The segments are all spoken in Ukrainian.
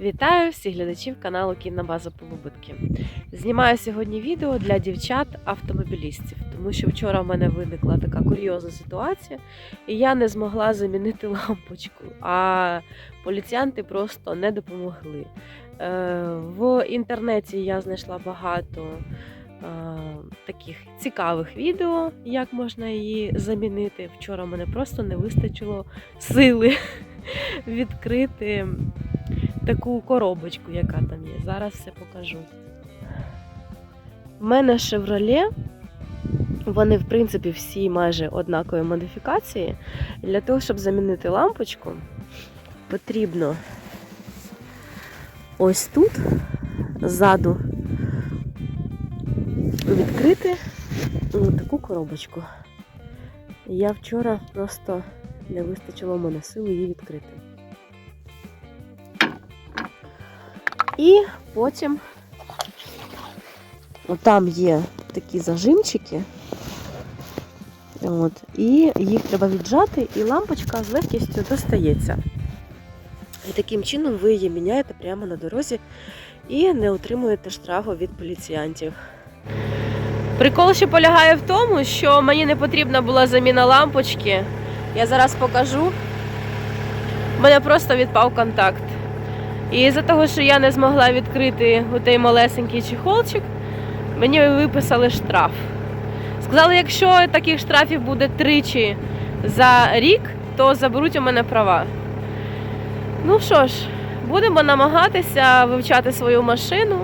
Вітаю всіх глядачів каналу Кінна База Полубитки. Знімаю сьогодні відео для дівчат-автомобілістів, тому що вчора в мене виникла така курйозна ситуація, і я не змогла замінити лампочку, а поліціянти просто не допомогли. Е, В інтернеті я знайшла багато е, таких цікавих відео, як можна її замінити. Вчора мене просто не вистачило сили відкрити таку коробочку, яка там є. Зараз все покажу. В мене Chevrolet, вони, в принципі, всі майже однакові модифікації. Для того, щоб замінити лампочку, потрібно ось тут ззаду відкрити таку коробочку. Я вчора просто не вистачило в мене сили її відкрити. І потім там є такі зажимчики. От, і їх треба віджати, і лампочка з легкістю достається. І таким чином ви її міняєте прямо на дорозі і не отримуєте штрафу від поліціянтів. Прикол ще полягає в тому, що мені не потрібна була заміна лампочки. Я зараз покажу. У мене просто відпав контакт. І за того, що я не змогла відкрити той малесенький чехолчик, мені виписали штраф. Сказали, якщо таких штрафів буде тричі за рік, то заберуть у мене права. Ну що ж, будемо намагатися вивчати свою машину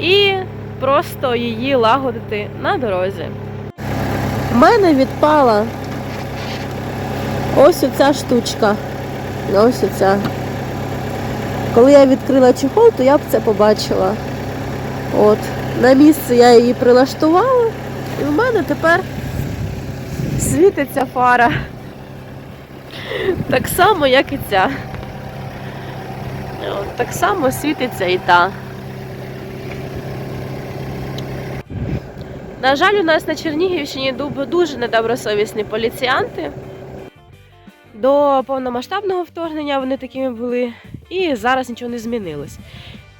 і просто її лагодити на дорозі. У мене відпала ось оця штучка. Ось оця. Коли я відкрила чехол, то я б це побачила. От. На місце я її прилаштувала, і в мене тепер світиться фара. Так само, як і ця. Так само світиться і та. На жаль, у нас на Чернігівщині дуже недобросовісні поліціянти. До повномасштабного вторгнення вони такими були, і зараз нічого не змінилось.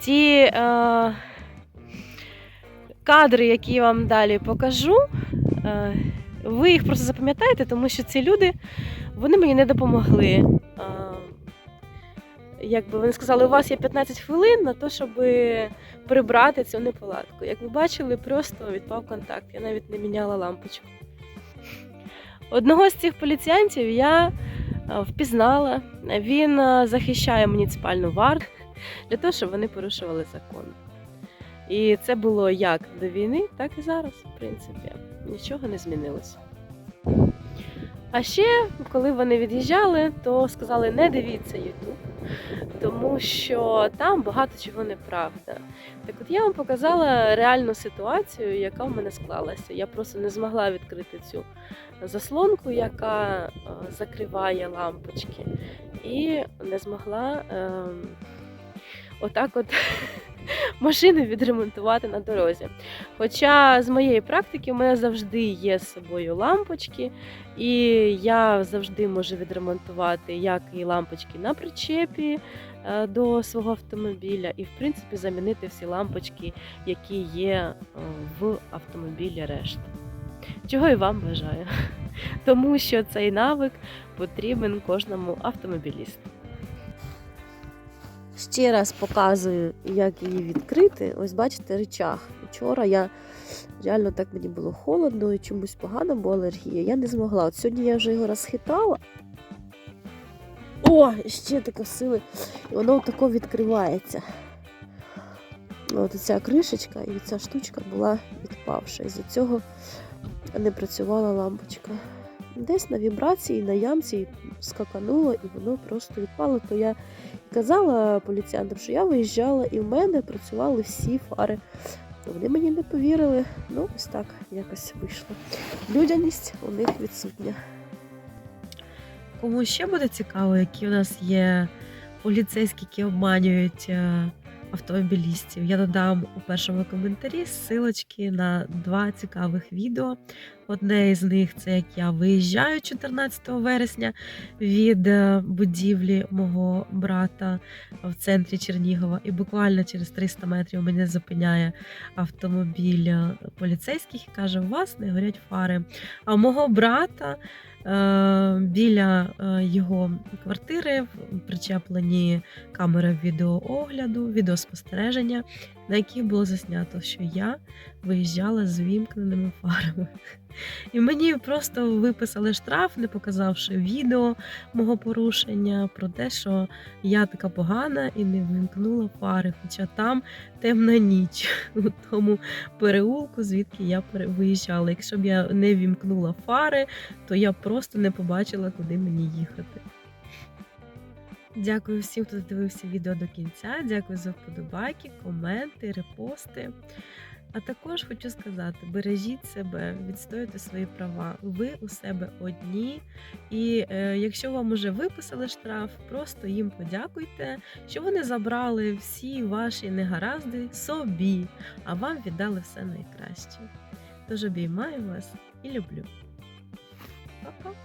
Ті е, кадри, які я вам далі покажу, е, ви їх просто запам'ятаєте, тому що ці люди вони мені не допомогли. Е, якби вони сказали, у вас є 15 хвилин на те, щоб прибрати цю неполадку. Як ви бачили, просто відпав контакт. Я навіть не міняла лампочку. Одного з цих поліціянтів я впізнала. Він е, захищає муніципальну варту для того, щоб вони порушували закон. І це було як до війни, так і зараз, в принципі. Нічого не змінилося. А ще, коли вони від'їжджали, то сказали, не дивіться YouTube, тому що там багато чого неправда. Так от я вам показала реальну ситуацію, яка в мене склалася. Я просто не змогла відкрити цю заслонку, яка е, закриває лампочки, і не змогла ем, отак от машину відремонтувати на дорозі. Хоча з моєї практики в мене завжди є з собою лампочки, і я завжди можу відремонтувати як і лампочки на причепі е, до свого автомобіля, і в принципі замінити всі лампочки, які є е, в автомобілі решта. Чого і вам бажаю. Тому що цей навик потрібен кожному автомобілісту. Ще раз показую, як її відкрити. Ось бачите, речах. Вчора я реально так мені було холодно і чомусь погано, бо алергія. Я не змогла. От сьогодні я вже його розхитала. О, ще така сила. І воно тако відкривається. От ця кришечка і ця штучка була відпавша. Із-за цього не працювала лампочка. Десь на вібрації, на ямці скакануло, і воно просто відпало. То я казала поліціянтам, що я виїжджала, і в мене працювали всі фари. Вони мені не повірили. Ну, ось так якось вийшло. Людяність у них відсутня. Кому ще буде цікаво, які у нас є поліцейські, які обманюють е, автомобілістів. Я додам у першому коментарі ссылочки на два цікавих відео. Одне із них це як я виїжджаю 14 вересня від е, будівлі мого брата в центрі Чернігова, і буквально через 300 метрів мене зупиняє автомобіль е, поліцейських і каже: у вас не горять фари. А у мого брата біля е, його квартири причеплені камери відеоогляду, відеоспостереження, на яких було заснято, що я виїжджала з вімкненими фарами. І мені просто виписали штраф, не показавши відео мого порушення про те, що я така погана і не вимкнула фари. Хоча там темна ніч у тому переулку, звідки я виїжджала. Якщо б я не вімкнула фари, то я просто не побачила, куди мені їхати. Дякую всім, хто дивився відео до кінця. Дякую за вподобайки, коменти, репости. А також хочу сказати: бережіть себе, відстоюйте свої права. Ви у себе одні. І е, якщо вам уже виписали штраф, просто їм подякуйте, що вони забрали всі ваші негаразди собі, а вам віддали все найкраще. Тож обіймаю вас і люблю. Па-па!